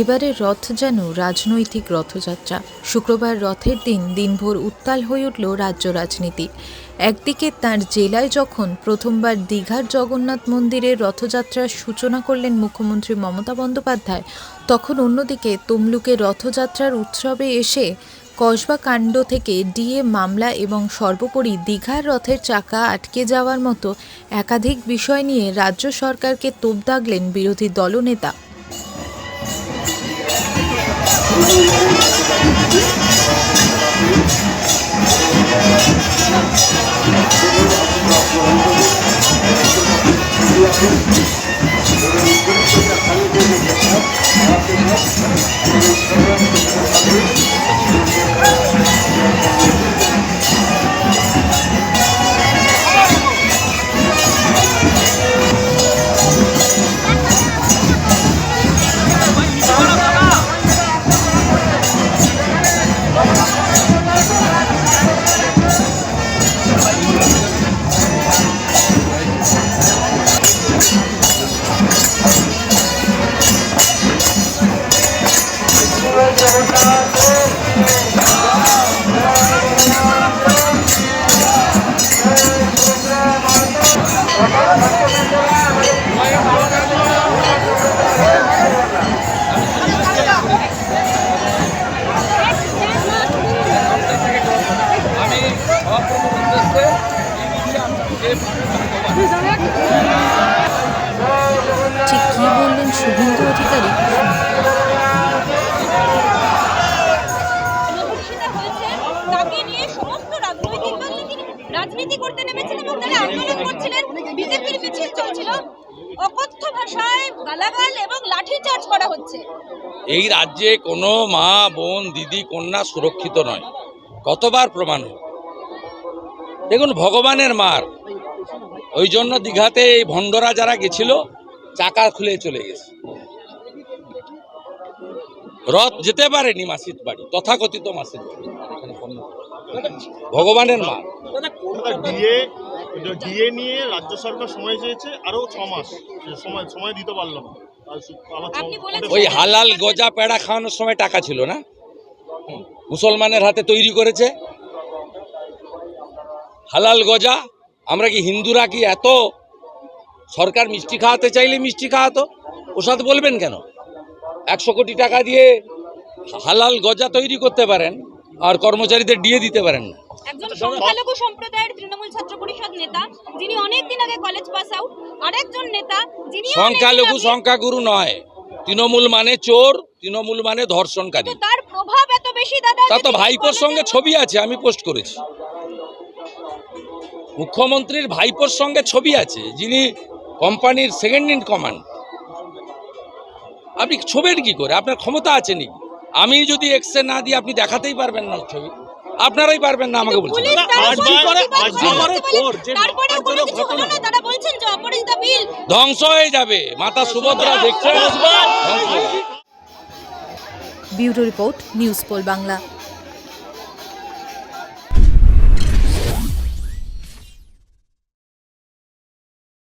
এবারে রথ যেন রাজনৈতিক রথযাত্রা। শুক্রবার রথের দিন দিনভর উত্তাল হয়ে উঠল রাজ্য রাজনীতি। একদিকে তার জেলায় যখন প্রথমবার দীঘার জগন্নাথ মন্দিরের রথযাত্রার সূচনা করলেন মুখ্যমন্ত্রী মমতা বন্দ্যোপাধ্যায়, তখন অন্যদিকে তমলুকে রথযাত্রার উৎসবে এসে কসবা কাণ্ড থেকে ডিএ মামলা এবং সর্বোপরি দীঘার রথের চাকা আটকে যাওয়ার মতো একাধিক বিষয় নিয়ে রাজ্য সরকারকে তোপ দাগলেন বিরোধী দলনেতা। ঠিক কী বললেন শুভেন্দু অধিকারী? রাজনীতি করতে নেমেছেন এবং তারা আন্দোলন করছিলেন। বিজেপির মিছিল চলছিল। অকথ্য ভাষায় গালাগাল এবং লাঠিচার্জ করা হচ্ছে। এই রাজ্যে কোনো মা বোন দিদি কন্যা সুরক্ষিত নয়। কতবার প্রমাণ হোক দেখুন ভগবানের মার। ওই জন্য দীঘাতে এই ভণ্ডরা যারা গেছিল চাকা খুলে চলে গেছে। রথ যেতে পারেনি মাসির বাড়ি তথাকথিত মাসির বাড়ি। ভগবানের মা। ডিএ ডিএ নিয়ে রাজ্য সরকার সময় চেয়েছে আরও ছ মাস। সময় সময় দিতে পারলাম ওই হালাল গজা পেড়া খাওয়ানোর সময় টাকা ছিল না? মুসলমানের হাতে তৈরি করেছে। হালাল গজা আমরা কি হিন্দুরা কি এত সরকার মিষ্টি খাওয়াতে চাইলে মিষ্টি খাওয়াতো? ওসাদ বলবেন কেন? একশো কোটি টাকা দিয়ে হালাল গজা তৈরি করতে পারেন আর কর্মচারীদের ডিএ দিতে পারেন না। একজন সংখ্যালঘু সম্প্রদায়ের তৃণমূল ছাত্র পরিষদ নেতা যিনি অনেক দিন আগে কলেজ পাস আউট আরেকজন নেতা যিনি সংখ্যালঘু সংখ্যাগুরু নয় তৃণমূল মানে চোর তৃণমূল মানে ধর্ষণকারী। তার প্রভাব এত বেশি দাদা তা তো ভাইপোর সঙ্গে ছবি আছে আমি পোস্ট করেছি। মুখ্যমন্ত্রীর ভাইপোর সঙ্গে ছবি আছে যিনি কোম্পানির সেকেন্ড ইন কমান্ড আপনি ছবির কি করে? আপনার ক্ষমতা আছে নাকি? আমি যদি এক্সে না দিই আপনি দেখাতেই পারবেন না ছবি। আপনারাই পারবেন না আমাকে বলছেন। ধ্বংস হয়ে যাবে। মাতা সুভদ্রা যাবে। Bureau report news poll Bangla.